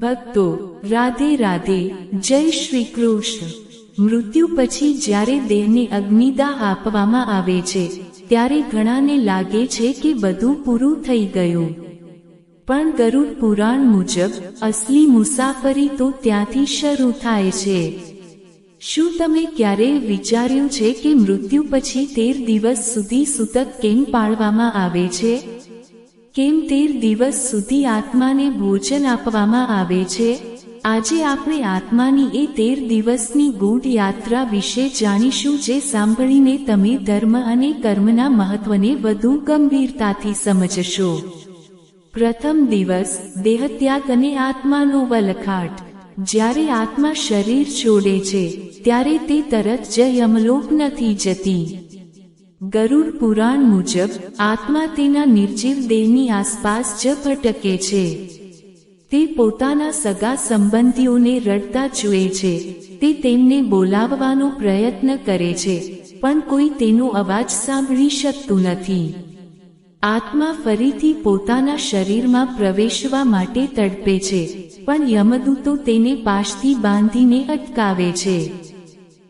ભક્તો, રાધે રાધે, જય શ્રી કૃષ્ણ. મૃત્યુ પછી જ્યારે દેહને અગ્નિદાહ આપવામાં આવે છે, ત્યારે ઘણાને લાગે છે કે બધું પૂરું થઈ ગયું. પણ ગરુડ પુરાણ મુજબ, અસલી મુસાફરી તો ત્યાંથી શરૂ થાય છે. શું તમે ક્યારેય વિચાર્યું છે કે મૃત્યુ પછી તેર દિવસ સુધી સૂતક કેમ પાળવામાં આવે છે? કેમ તેર દિવસ સુધી આત્માને ભોજન આપવામાં આવે છે? આજે આપણે આત્માની એ તેર દિવસની ગૂઢ યાત્રા વિશે જાણીશું જે સાંભળીને તમે ધર્મ અને કર્મના મહત્વને વધુ ગંભીરતાથી સમજશો. પ્રથમ દિવસ, દેહત્યાગ અને આત્માનો વલખાટ. જ્યારે આત્મા શરીર છોડે છે, ત્યારે તે તરત જ યમલોક નથી જતી. ગરુડ પુરાણ મુજબ, આત્મા તેના નિર્જીવ દેહની આસપાસ જ ભટકે છે. તે પોતાના સગા સંબંધીઓને રડતા જુએ છે. તે તેમને બોલાવવાનો પ્રયત્ન કરે છે, પણ કોઈ તેનો અવાજ સાંભળી શકતું નથી. આત્મા ફરીથી પોતાના શરીરમાં પ્રવેશવા માટે તડપે છે, પણ યમદૂતો તેને પાશથી બાંધીને અટકાવે છે.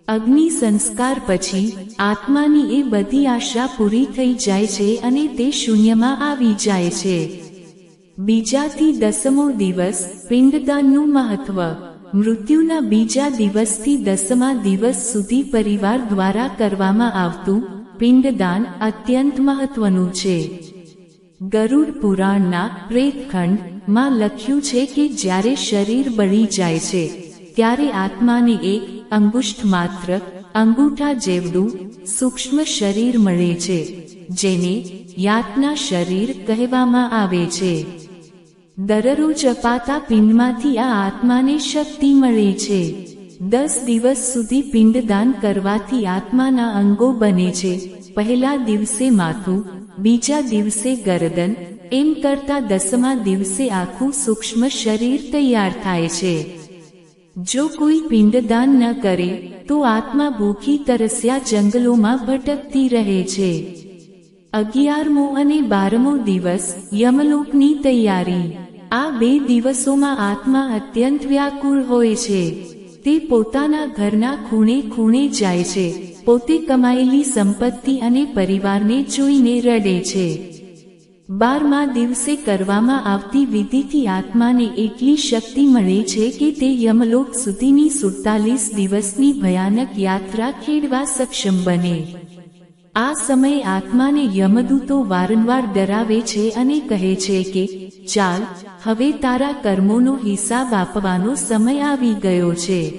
અગ્નિ સંસ્કાર પછી આત્માની એ બધી આશા પૂરી થઈ જાય છે અને તે શૂન્યમાં આવી જાય છે. બીજાથી દસમો દિવસ પિંડદાનનું મહત્વ. મૃત્યુના બીજા દિવસથી દસમા દિવસ સુધી પરિવાર દ્વારા કરવામાં આવતું પિંડદાન અત્યંત મહત્વનું છે. ગરુડ પુરાણના પ્રેતખંડમાં લખ્યું છે કે જ્યારે શરીર બળી જાય છે ત્યારે આત્માને એક અંગુષ્ઠ માત્ર, અંગૂઠા જેવડું, સૂક્ષ્મ શરીર મળે છે, જેને યાતના શરીર કહેવામાં આવે છે. દરરોજ અપાતા પિંડમાંથી આ આત્માને શક્તિ મળે છે. દસ દિવસ સુધી પિંડદાન કરવાથી આત્માના અંગો બને છે. પહેલા દિવસે માથું, બીજા દિવસે ગરદન, એમ કરતા દસમા દિવસે આખું સૂક્ષ્મ શરીર તૈયાર થાય છે. જો કોઈ પિંડદાન ન કરે, તો આત્મા ભૂખી તરસ્યા જંગલોમાં ભટકતી રહે છે. અગિયારમો અને બારમો દિવસ યમલોકની તૈયારી. આ બે દિવસોમાં આત્મા અત્યંત વ્યાકુળ હોય છે. તે પોતાના ઘરના ખૂણે ખૂણે જાય છે, પોતે કમાયેલી સંપત્તિ અને પરિવારને જોઈને રડે છે. બારમા દિવસે કરવામાં આવતી વિધિથી આત્માને એટલી શક્તિ મળે છે કે તે યમલોક સુધીની સુડતાલીસ દિવસની ભયાનક યાત્રા ખેડવા સક્ષમ બને. આ સમયે આત્માને યમદૂતો વારંવાર ડરાવે છે અને કહે છે કે, ચાલ, હવે તારા કર્મોનો હિસાબ આપવાનો સમય આવી ગયો છે.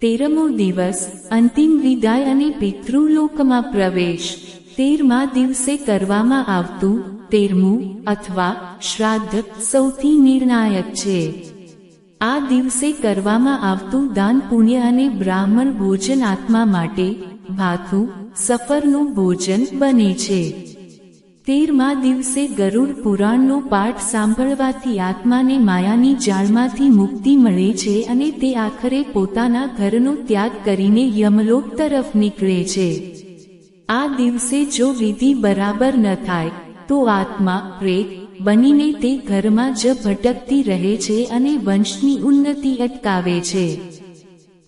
તેરમો દિવસ, અંતિમ વિદાય અને પિતૃલોકમાં પ્રવેશ. તેરમા દિવસે કરવામાં આવતું તેરમું અથવા શ્રાદ્ધ સૌથી નિર્ણાયક છે. આ દિવસે કરવામાં આવતું દાન પુણ્ય અને બ્રાહ્મણ ભોજન આત્મા માટે ભાથું, સફરનું ભોજન બને છે. તેરમા દિવસે ગરુડ પુરાણનો પાઠ સાંભળવાથી આત્માને માયાની જાળમાંથી મુક્તિ મળે છે અને તે આખરે પોતાના ઘરનો ત્યાગ કરીને યમલોક તરફ નીકળે છે. આ દિવસે જો વિધિ બરાબર ન થાય તો આત્મા પ્રેત, બનીને તે ઘરમાં જ ભટકતી રહે છે અને વંશની ઉન્નતિ અટકાવે છે.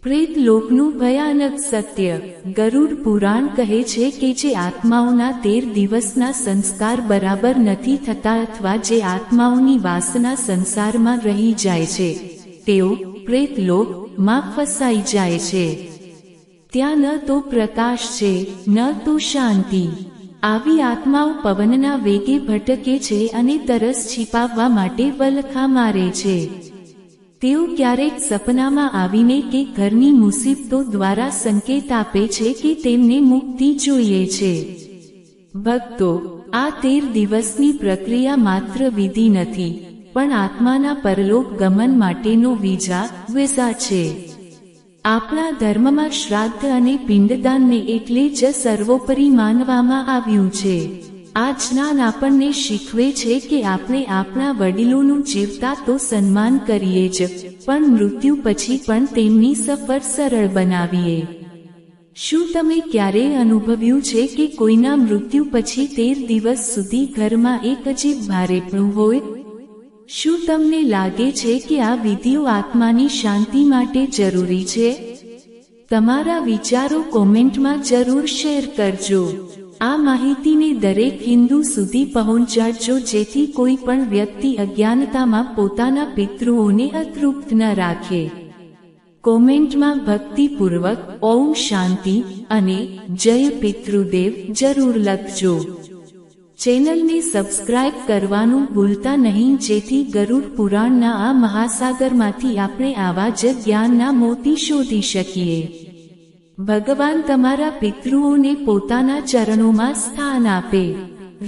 પ્રેત લોકનું ભયાનક સત્ય, ગરુડ પુરાણ કહે છે કે જે આત્માઓના તેર દિવસના સંસ્કાર બરાબર નથી થતા અથવા જે આત્માઓની વાસના સંસારમાં રહી જાય છે. તેઓ પ્રેત લોકમાં ફસાઈ જાય છે. ત્યાં ન તો પ્રકાશ છે, ન તો શાંતિ. આવી આત્માઓ પવનના વેગે ભટકે છે અને તરસ છીપાવવા માટે વલખા મારે છે. તેઓ ક્યારેક સપનામાં આવીને કે ઘરની મુસીબતો દ્વારા સંકેત આપે છે કે તેમને મુક્તિ જોઈએ છે. ભક્તો, આ તેર દિવસની પ્રક્રિયા માત્ર વિધિ નથી, પણ આત્માના પરલોક ગમન માટેનો વિજા વિઝા છે. આપણા ધર્મમાં શ્રાદ્ધ અને પિંડદાનને એટલે જ સર્વોપરી માનવામાં આવ્યું છે. આ જ્ઞાન આપણને શીખવે છે કે આપણે આપણા વડીલોનું જીવતા તો સન્માન કરીએ જ, પણ મૃત્યુ પછી પણ તેમની સફર સરળ બનાવીએ. શું તમે ક્યારેય અનુભવ્યું છે કે કોઈના મૃત્યુ પછી તેર દિવસ સુધી ઘરમાં એક અજીબ ભારેપણું હોય? શું તમને લાગે છે કે આ વિધિઓ આત્માની શાંતિ માટે જરૂરી છે? તમારા વિચારો કોમેન્ટમાં જરૂર શેર કરજો. આ માહિતીને દરેક હિન્દુ સુધી પહોંચાડજો જેથી કોઈ પણ વ્યક્તિ અજ્ઞાનતામાં પોતાના પિતૃઓને અતૃપ્ત ન રાખે. કોમેન્ટમાં ભક્તિપૂર્વક ઓમ શાંતિ અને જય પિતૃદેવ જરૂર લખજો. ચેનલને સબસ્ક્રાઇબ કરવાનું ભૂલતા નહીં, જેથી ગરુડ પુરાણના આ મહાસાગરમાંથી આપણે આવા જ જ્ઞાનના મોતી શોધી શકીએ. ભગવાન તમારા પિતૃઓને પોતાના ચરણોમાં સ્થાન આપે.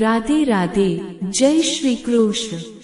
રાધે રાધે. જય શ્રી કૃષ્ણ.